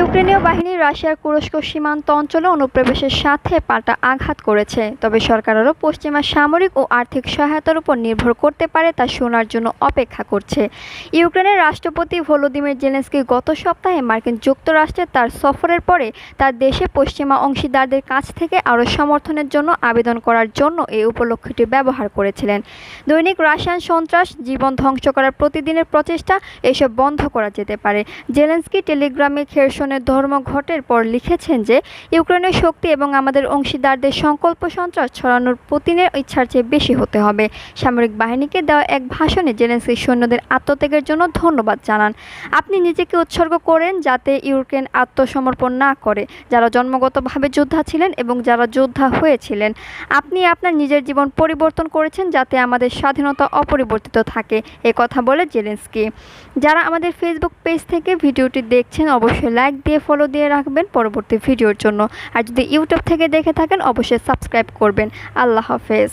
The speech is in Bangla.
রাশিয়ার তুরস্ক সীমান্ত অঞ্চলে অনুপ্রবেশের সাথে পাল্টা আঘাত করেছে। তবে সরকার আরও পশ্চিমা সামরিক ও আর্থিক সহায়তার উপর নির্ভর করতে পারে তা শোনার জন্য অপেক্ষা করছে। ইউক্রেনের রাষ্ট্রপতি ভলোদিমির জেলেন্সকি গত সপ্তাহে মার্কিন যুক্তরাষ্ট্রে তার সফরের পরে তার দেশে পশ্চিমা অংশীদারদের কাছ থেকে আরও সমর্থনের জন্য আবেদন করার জন্য এই উপলক্ষটি ব্যবহার করেছিলেন। দৈনিক রাশিয়ান সন্ত্রাস জীবন ধ্বংস করার প্রতিদিনের প্রচেষ্টা এসব বন্ধ করা যেতে পারে। জেলেন্সকি টেলিগ্রামে খেরসনের ধর্মঘটের পর লিখেছেন যে, ইউক্রেনের শক্তি এবং আমাদের অংশীদারদের সংকল্প সন্ত্রাস ছড়ানোর পুতিনের ইচ্ছার চেয়ে বেশি হতে হবে। সামরিক বাহিনীকে দেওয়া এক ভাষণে জেলেন্সকি সৈন্যদের আত্মত্যাগের জন্য ধন্যবাদ জানান। আপনি নিজেকে উৎসর্গ করেন যাতে ইউক্রেন আত্মসমর্পণ না করে। যারা জন্মগতভাবে যোদ্ধা ছিলেন এবং যারা যোদ্ধা হয়েছিলেন, আপনি আপনার নিজের জীবন পরিবর্তন করেছেন যাতে আমাদের স্বাধীনতা অপরিবর্তিত থাকে, এ কথা বলে জেলেন্সকি। যারা আমাদের ফেসবুক পেজ থেকে ভিডিওটি দেখছেন, অবশ্যই লাইক দিয়ে ফলো দিয়ে রাখবেন পরবর্তী ভিডিওর জন্য। আর যদি ইউটিউব থেকে দেখে থাকেন, অবশ্যই সাবস্ক্রাইব করবেন। আল্লাহ হাফেজ।